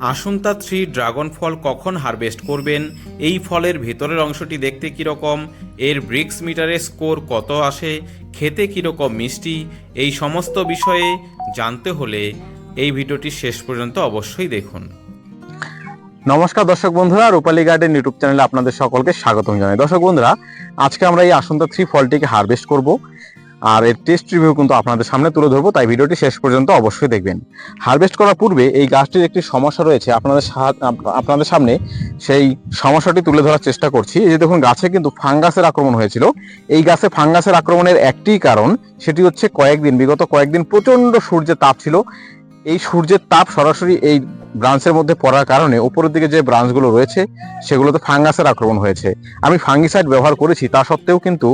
আসন্তা three dragon ফল কখন harvest করবেন? এই ফলের ভেতরের অংশটি দেখতে কীরকম? এর ব্রিক্স মিটারে স্কোর কত আসে? খেতে কীরকম মিষ্টি? এই সমস্ত বিষয়ে জানতে হলে এই ভিডিওটি শেষ পর্যন্ত অবশ্যই দেখুন। নমস্কার দর্শক বন্ধুরা, রূপালী গার্ডেন ইউটিউব চ্যানেলে আপনাদের সকলকে স্বাগতম জানাই। দর্শক বন্ধুরা, আজকে আমরা এই আসন্তা থ্রি ফলটিকে হারভেস্ট করব। আর এর টেস্ট রিভিউ কিন্তু আপনাদের সামনে তুলে ধরবো, তাই ভিডিওটি শেষ পর্যন্ত অবশ্যই দেখবেন। হারভেস্ট করার পূর্বে এই গাছটির একটি সমস্যা রয়েছে, আপনাদের আপনাদের সামনে সেই সমস্যাটি তুলে ধরার চেষ্টা করছি। এই যে দেখুন, গাছে কিন্তু ফাঙ্গাসের আক্রমণ হয়েছিল। এই গাছে ফাঙ্গাসের আক্রমণের একটি কারণ, সেটি হচ্ছে কয়েকদিন, বিগত কয়েকদিন প্রচণ্ড সূর্যের তাপ ছিল। এই সূর্যের তাপ সরাসরি এই ব্রাঞ্চের মধ্যে পড়ার কারণে উপরের দিকে যে ব্রাঞ্চগুলো রয়েছে, সেগুলোতে ফাঙ্গাসের আক্রমণ হয়েছে। আমি ফাঙ্গিসাইড ব্যবহার করেছি, তা সত্ত্বেও কিন্তু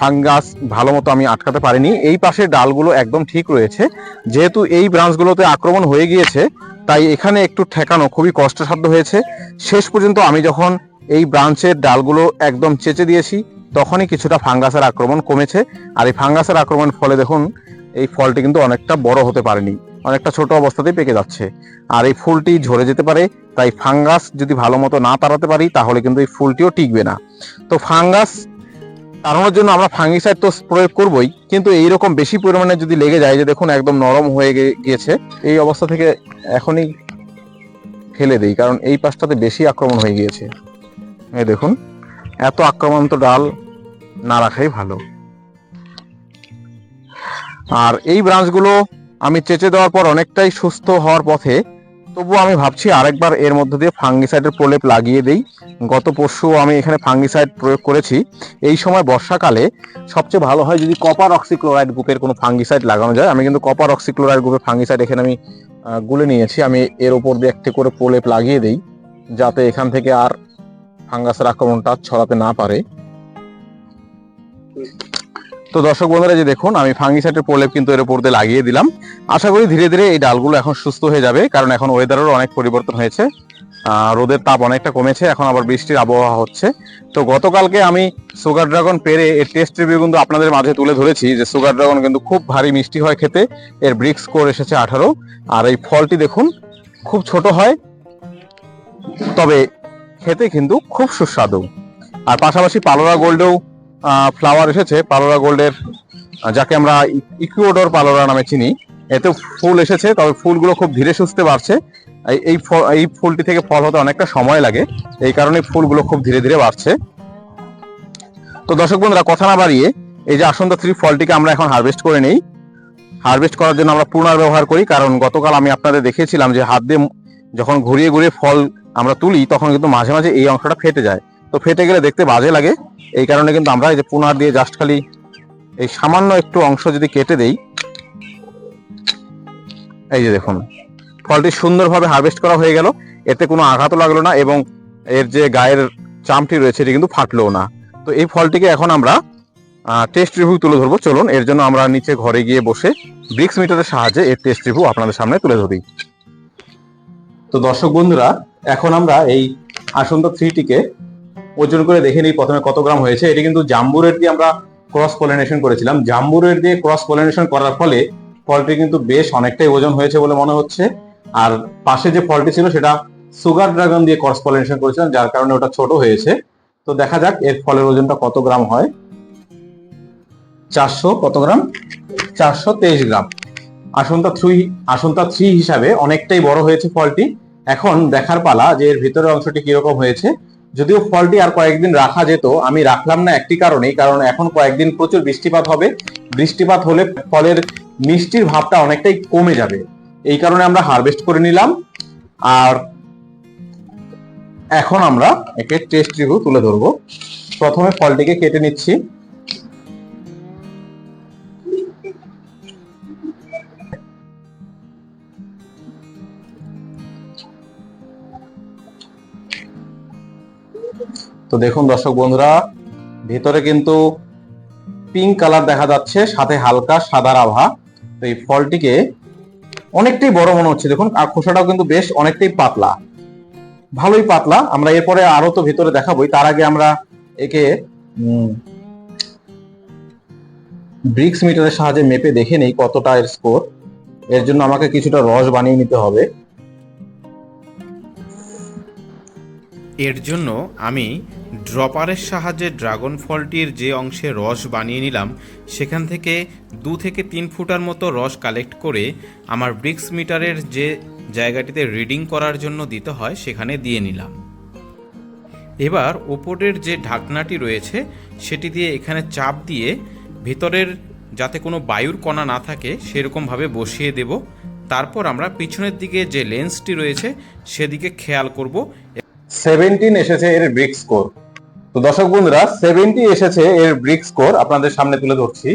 ফাঙ্গাস ভালো মতো আমি আটকাতে পারিনি। এই পাশের ডালগুলো একদম ঠিক রয়েছে। যেহেতু এই ব্রাঞ্চগুলোতে আক্রমণ হয়ে গিয়েছে, তাই এখানে একটু ঠেকানো খুবই কষ্টসাধ্য হয়েছে। শেষ পর্যন্ত আমি যখন এই ব্রাঞ্চের ডালগুলো একদম চেঁচে দিয়েছি, তখনই কিছুটা ফাঙ্গাসের আক্রমণ কমেছে। আর এই ফাঙ্গাসের আক্রমণ ফলে দেখুন, এই ফলটি কিন্তু অনেকটা বড় হতে পারেনি। অনেকটা ছোট অবস্থাতেই পেকে যাচ্ছে। আর এই ফুলটি ঝরে যেতে পারে, তাই ফাঙ্গাস যদি ভালো মতো না তাড়াতে পারি, তাহলে কিন্তু এই ফুলটিও টিকবে না। তো ফাঙ্গাস তাড়ানোর জন্য আমরা ফাঙ্গিসাইড তো প্রয়োগ করবই, কিন্তু এইরকম বেশি পরিমাণে যদি লেগে যায় যে দেখুন একদম নরম হয়ে গিয়েছে এই অবস্থা থেকে এখনই ফেলে দিই, কারণ এই পাশটাতে বেশি আক্রমণ হয়ে গিয়েছে। এই দেখুন, এত আক্রমণান্ত ডাল না রাখাই ভালো। আর এই ব্রাঞ্চগুলো আমি চেঁচে দেওয়ার পর অনেকটাই সুস্থ হওয়ার পথে তবুও আমি ভাবছি আরেকবার এর মধ্যে দিয়ে ফাঙ্গিসাইডের প্রলেপ লাগিয়ে দেই। গত পরশু আমি এখানে ফাঙ্গিসাইড প্রয়োগ করেছি। এই সময় বর্ষাকালে সবচেয়ে ভালো হয় যদি কপার অক্সিক্লোরাইড গ্রুপের কোনো ফাঙ্গিসাইড লাগানো যায়। আমি কিন্তু কপার অক্সিক্লোরাইড গ্রুপের ফাঙ্গিসাইড এখানে আমি গুলে নিয়েছি। আমি এর ওপর দিয়ে একটি করে প্রলেপ লাগিয়ে দেই যাতে এখান থেকে আর ফাঙ্গাসের আক্রমণটা ছড়াতে না পারে। তো দর্শক বন্ধুরা যে দেখুন, আমি ফাঙ্গিসাইডের প্রলেপ কিন্তু এর উপর দিয়ে লাগিয়ে দিলাম। আশা করি ধীরে ধীরে এই ডালগুলো এখন সুস্থ হয়ে যাবে, কারণ এখন ওয়েদারেরও অনেক পরিবর্তন হয়েছে। রোদের তাপ অনেকটা কমেছে, এখন আবার বৃষ্টির আবহাওয়া হচ্ছে। তো গতকালকে আমি সুগার ড্রাগন পেরে এর টেস্ট রিভিউ কিন্তু আপনাদের মাঝে তুলে ধরেছি, যে সুগার ড্রাগন কিন্তু খুব ভারী মিষ্টি হয় খেতে। এর ব্রিক্স স্কোর এসেছে আঠারো, আর এই ফলটি দেখুন, খুব ছোট হয়, তবে খেতে কিন্তু খুব সুস্বাদু। আর পাশাপাশি পালোরা গোল্ডেও ফ্লাওয়ার এসেছে, পালোরা গোল্ডের যাকে আমরা ইকুয়োডর পালোরা নামে চিনি। এতে ফুল এসেছে, তবে ফুলগুলো খুব ধীরে সুস্থে বাড়ছে। এই- এই ফুলটি থেকে ফল হতে অনেকটা সময় লাগে, এই কারণে ফুলগুলো খুব ধীরে ধীরে বাড়ছে। তো দর্শক বন্ধুরা, কথা না বাড়িয়ে, এই যে আসন্তা থ্রি ফলটিকে আমরা এখন হারভেস্ট করে নেই। হারভেস্ট করার জন্য আমরা পুনর ব্যবহার করি, কারণ গতকাল আমি আপনাদের দেখিয়েছিলাম যে হাত দিয়ে যখন ঘুরিয়ে ঘুরিয়ে ফল আমরা তুলি, তখন কিন্তু মাঝে মাঝে এই অংশটা ফেটে যায়। তো ফেটে গেলে দেখতে বাজে লাগে। এই কারণে কিন্তু আমরা এই যে পুনার দিয়ে জাস্ট খালি এই সামান্য একটু অংশ যদি কেটে দেই, এই যে দেখুন, ফলটি সুন্দরভাবে হারভেস্ট করা হয়ে গেল। এতে কোনো আঘাতও লাগল না এবং এর যে গায়ের চামটি রয়েছে এটি কিন্তু ফাটলোও না। তো এই ফলটিকে এখন আমরা টেস্ট রিভিউ তুলে ধরবো। চলুন, এর জন্য আমরা নিচে ঘরে গিয়ে বসে ব্রিক্স মিটারের সাহায্যে এর টেস্ট রিভিউ আপনাদের সামনে তুলে ধরি। তো দর্শক বন্ধুরা, এখন আমরা এই আসন্ত থ্রিটিকে ওজন করে দেখে নিই প্রথমে কত গ্রাম হয়েছে। এটি কিন্তু জাম্বুরের দিয়ে আমরা ক্রস পলিনেশন করেছিলাম। জাম্বুরের দিয়ে ক্রস পলিনেশন করার ফলে ফলটি কিন্তু বেশ অনেকটাই ওজন হয়েছে বলে মনে হচ্ছে। আর পাশে যে ফলটি ছিল সেটা সুগার ড্রাগন দিয়ে ক্রস পলিনেশন করেছিলাম, যার কারণে ওটা ছোট হয়েছে। তো দেখা যাক এর ফলের ওজনটা কত গ্রাম হয়। চারশো কত গ্রাম? চারশো তেইশ গ্রাম। আসন্তা থ্রি আসন্তা থ্রি হিসাবে অনেকটাই বড় হয়েছে ফলটি। এখন দেখার পালা যে এর ভিতরের অংশটি কীরকম হয়েছে। যদিও ফলটি আর কয়েকদিন রাখা যেত, আমি রাখলাম না একটি কারণেই, কারণ এখন কয়েকদিন প্রচুর বৃষ্টিপাত হবে। বৃষ্টিপাত হলে ফলের মিষ্টির ভাবটা অনেকটাই কমে যাবে। এই কারণে আমরা হারভেস্ট করে নিলাম। আর এখন আমরা একে টেস্ট রিভিউ তুলে ধরবো। প্রথমে ফলটিকে কেটে নিচ্ছি। তো দেখুন দর্শক বন্ধুরা, ভিতরে কিন্তু পিঙ্ক কালার দেখা যাচ্ছে, সাথে হালকা সাদার আভা তো এই ফলটিকে অনেকটাই বড় মনে হচ্ছে। দেখুন, আর খোসাটাও কিন্তু বেশ অনেকটাই পাতলা। ভালোই পাতলা। আমরা এরপরে আরও তো ভিতরে দেখাবোই তার আগে আমরা একে ব্রিক্স মিটারের সাহায্যে মেপে দেখে নেই কতটা এর স্কোর এর জন্য আমাকে কিছুটা রস বানিয়ে নিতে হবে। এর জন্য আমি ড্রপারের সাহায্যে ড্রাগন ফলটির যে অংশে রস বানিয়ে নিলাম, সেখান থেকে দু থেকে তিন ফুটার মতো রস কালেক্ট করে আমার ব্রিক্স মিটারের যে জায়গাটিতে রিডিং করার জন্য দিতে হয়, সেখানে দিয়ে নিলাম। এবার ওপরের যে ঢাকনাটি রয়েছে, সেটি দিয়ে এখানে চাপ দিয়ে ভেতরের যাতে কোনো বায়ুর কণা না থাকে, সেরকমভাবে বসিয়ে দেব। তারপর আমরা পিছনের দিকে যে লেন্সটি রয়েছে, সেদিকে খেয়াল করব। সেভেন্টিন এসেছে এর ব্রিক স্কোর তো দর্শক বন্ধুরা সেভেন্টি এসেছে এর ব্রিক স্কোর আপনাদের সামনে তুলে ধরছি।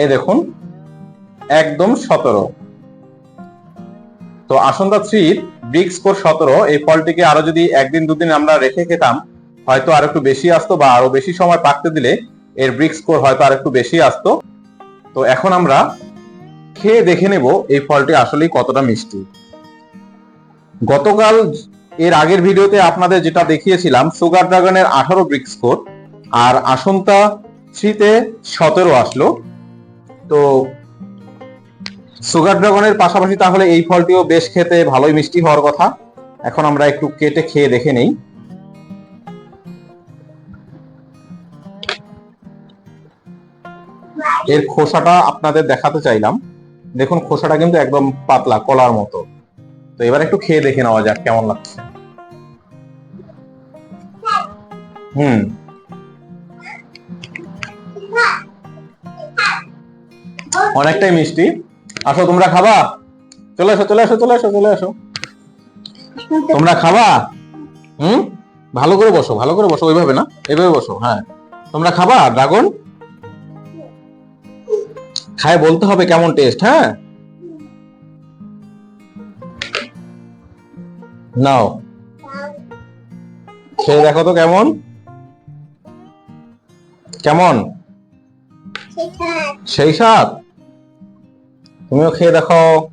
এই দেখুন, একদম সতেরো। তো আসন্তা থ্রির ব্রিক স্কোর সতেরো, এই ফলটিকে আরও যদি একদিন দুদিন আমরা রেখে খেতাম, হয়তো আর একটু বেশি আসতো বা আরও বেশি সময় পাকতে দিলে এর ব্রিক স্কোর হয়তো আর একটু বেশি আসতো। তো এখন আমরা খেয়ে দেখে নেব এই ফলটি আসলেই কতটা মিষ্টি। গতকাল এর আগের ভিডিওতে আপনাদের যেটা দেখিয়েছিলাম সুগার ড্রাগনের আঠারো ব্রিক স্কোর আর আসন্তা থ্রিতে সতেরো আসলো। তো সুগার ড্রাগনের পাশাপাশি তাহলে এই ফলটিও বেশ খেতে ভালোই মিষ্টি হওয়ার কথা। এখন আমরা একটু কেটে খেয়ে দেখে নেই। এর খোসাটা আপনাদের দেখাতে চাইলাম। দেখুন, খোসাটা কিন্তু একদম পাতলা, কলার মতো। তো এবার একটু খেয়ে দেখে নেওয়া যাক কেমন লাগছে। হুম। অনেকটাই মিষ্টি। আসো, তোমরা খাবা? চলে এসো চলে এসো চলে এসো চলে এসো। তোমরা খাবা? হুম? ভালো করে বসো, ভালো করে বসো, ওইভাবে না? এইভাবে বসো হ্যাঁ। তোমরা খাবা, ড্রাগন? খায় বলতে হবে কেমন টেস্ট হ্যাঁ? নাও। খেয়ে দেখো তো কেমন? কেমন? সেই স্বাদ। তুমিও খেয়ে দেখো।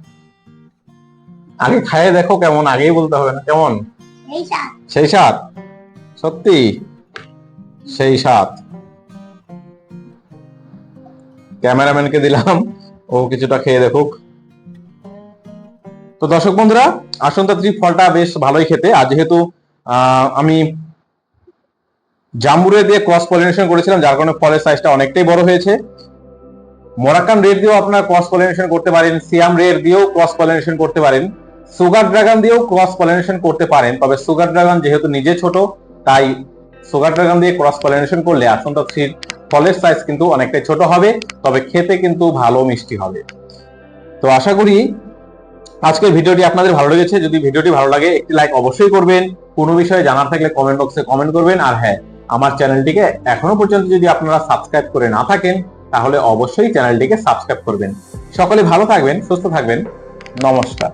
আগে খাইয়ে দেখো কেমন আগেই বলতে হবে না কেমন? সেই স্বাদ। সত্যি? সেই স্বাদ। ক্যামেরাম্যানকে দিলাম। ও কিছুটা খেয়ে দেখুক। তো দর্শক বন্ধুরা, আসন্তা থ্রি ফলটা বেশ ভালোই খেতে। আর যেহেতু আমি জাম্বুরে দিয়ে ক্রস পলিনেশন করেছিলাম, যার কারণে ফলের সাইজটা অনেকটাই বড় হয়েছে। মোরাক্কান রেড দিয়েও আপনারা ক্রস পলিনেশন করতে পারেন সিয়াম রেড দিয়েও ক্রস পলিনেশন করতে পারেন সুগার ড্রাগন দিয়েও ক্রস পলিনেশন করতে পারেন। তবে সুগার ড্রাগন যেহেতু নিজে ছোট, তাই সুগার ড্রাগন দিয়ে ক্রস পলিনেশন করলে আসন্তা থ্রির ফলের সাইজ কিন্তু অনেকটাই ছোট হবে, তবে খেতে কিন্তু ভালো মিষ্টি হবে। তো আশা করি আজকের ভিডিওটি আপনাদের ভালো লেগেছে। যদি ভিডিওটি ভালো লাগে, একটি লাইক অবশ্যই করবেন। কোনো বিষয়ে জানার থাকলে কমেন্ট বক্সে কমেন্ট করবেন। আর হ্যাঁ আমার চ্যানেলটিকে এখনও পর্যন্ত যদি আপনারা সাবস্ক্রাইব করে না থাকেন, তাহলে অবশ্যই চ্যানেলটিকে সাবস্ক্রাইব করবেন। সকলে ভালো থাকবেন, সুস্থ থাকবেন। নমস্কার।